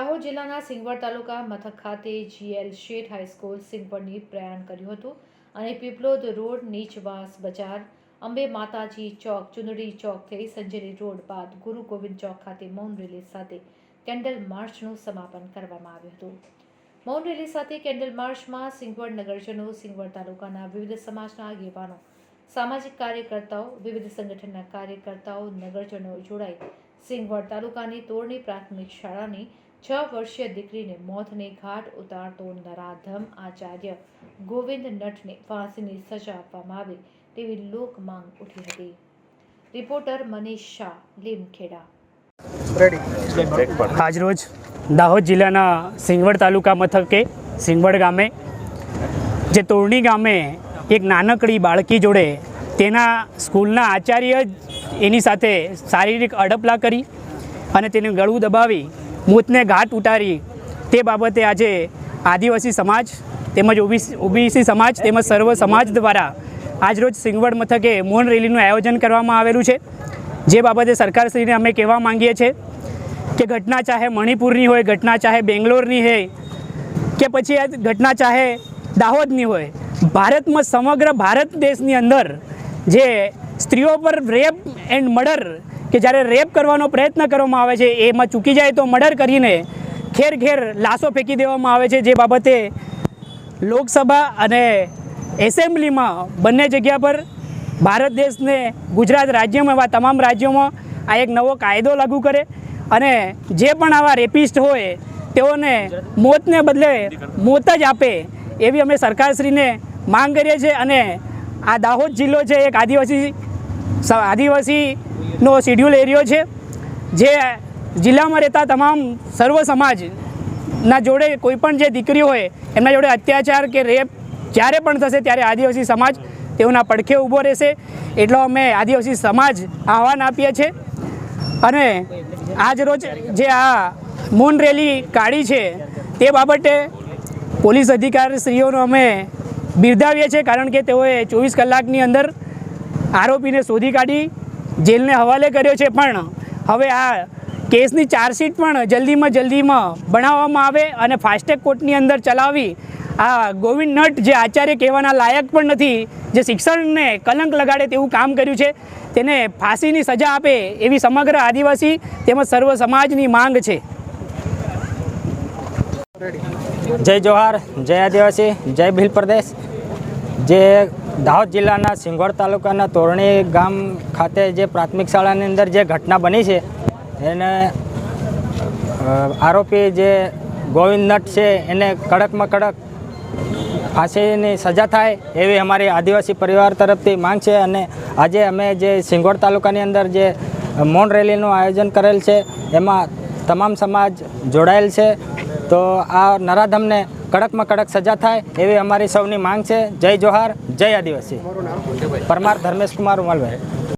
દાહોદ જિલ્લાના સિંગવડ તાલુકા મથક ખાતે જીએલ શેઠ હાઈસ્કૂલ સિંગવડની પ્રયાણ કર્યું હતું અને પીપલોદ રોડ નીચવાસ બજાર, અંબે માતાજી ચોક, ચુંદડી ચોકથી સંજેલી રોડ બાદ ગુરુ ગોવિંદ ચોક ખાતે મૌન રેલી સાથે કેન્ડલ માર્ચનું સમાપન કરવામાં આવ્યું હતું. મૌન રેલી સાથે કેન્ડલ માર્ચમાં સિંગવડ નગરજનો, સિંગવડ તાલુકાના વિવિધ સમાજના આગેવાનો, સામાજિક કાર્યકર્તાઓ, વિવિધ સંગઠનના કાર્યકર્તાઓ નગરજનો જોડાઈ સિંગવડ તાલુકાની તોરણી પ્રાથમિક શાળાની છ વર્ષીય દીકરીને મોતને ઘાટ ઉતારતો નરાધમ આચાર્ય ગોવિંદ નટને ફાંસીની સજા આપવામાં આવે તેવી લોક માંગ ઉઠી હતી. રિપોર્ટર મનીષ શાહ લીમખેડા. આજરોજ દાહોદ જિલ્લાના સિંગવડ તાલુકા મથકે સિંગવડ ગામે જે તોરણી ગામે એક નાનકડી બાળકી જોડે તેના સ્કૂલના આચાર્ય જ એની સાથે શારીરિક અડપલા કરી અને તેનું ગળું દબાવી મોતને ઘાટ ઉતારી. તે બાબતે આજે આદિવાસી સમાજ તેમજ ઓબીસી ઓબીસી સમાજ તેમજ સર્વ સમાજ દ્વારા આજરોજ સિંગવડ મથકે મૌન રેલીનું આયોજન કરવામાં આવેલું છે. જે બાબતે સરકારશ્રીને અમે કહેવા માંગીએ છીએ કે ઘટના ચાહે મણિપુરની હોય, ઘટના ચાહે બેંગ્લોરની હોય, કે પછી આ ઘટના ચાહે દાહોદની હોય, ભારતમાં સમગ્ર ભારત દેશની અંદર જે સ્ત્રીઓ પર રેપ એન્ડ મર્ડર કે જ્યારે રેપ કરવાનો પ્રયત્ન કરવામાં આવે છે, એમાં ચૂકી જાય તો મર્ડર કરીને ઘેર ઘેર લાશો ફેંકી દેવામાં આવે છે. જે બાબતે લોકસભા અને એસેમ્બલીમાં બંને જગ્યા પર ભારત દેશને ગુજરાત રાજ્યમાં એવા તમામ રાજ્યોમાં આ એક નવો કાયદો લાગુ કરે અને જે પણ આવા રેપિસ્ટ હોય, તેઓને મોતને બદલે મોત જ આપે એવી અમે સરકારશ્રીને માંગ કરીએ છીએ. અને આ દાહોદ જિલ્લો છે, એક આદિવાસી સ- આદિવાસીનો શિડ્યુલ એરિયો છે, જે જિલ્લામાં રહેતા તમામ સર્વ સમાજના જોડે કોઈપણ જે દીકરી હોય, એમના જોડે અત્યાચાર કે રેપ જ્યારે પણ થશે ત્યારે આદિવાસી સમાજ તેઓના પડખે ઊભો રહેશે. એટલો અમે આદિવાસી સમાજ આહવાન આપીએ છીએ. અને આજ રોજ જે આ મૂન રેલી કાઢી છે, તે બાબતે પોલીસ અધિકારીશ્રીઓનો અમે બિરદાવીએ છીએ, કારણ કે તેઓએ ચોવીસ કલાકની અંદર આરોપીને શોધી કાઢી જેલને હવાલે કર્યો છે પણ હવે આ કેસની ચાર્જશીટ પણ જલ્દીમાં જલ્દીમાં બનાવવામાં આવે અને ફાસ્ટેગ કોર્ટની અંદર ચલાવી આ ગોવિંદ નટ જે આચાર્ય કહેવાના લાયક પણ નથી, જે શિક્ષણને કલંક લગાડે તેવું કામ કર્યું છે, તેને ફાંસીની સજા આપે એવી સમગ્ર આદિવાસી તેમજ સર્વ સમાજની માંગ છે. જય જોહાર, જય આદિવાસી, જય ભીલ પ્રદેશ. જે દાહોદ જિલ્લાના સિંગોડ તાલુકાના તોરણી ગામ ખાતે જે પ્રાથમિક શાળાની અંદર જે ઘટના બની છે, એને આરોપી જે ગોવિંદ નટ છે, એને કડકમાં કડક ફાંસીની સજા થાય એવી અમારી આદિવાસી પરિવાર તરફથી માંગ છે અને આજે અમે જે સિંગોડ તાલુકાની અંદર જે મૌન રેલીનું આયોજન કરેલ છે, એમાં તમામ સમાજ જોડાયેલ છે. તો આ નરાધમને કડકમાં કડક સજા થાય એવી અમારી સૌની માંગ છે. જય જોહાર, જય આદિવાસી. પરમાર ધર્મેશ કુમાર ઉમલભાઈ.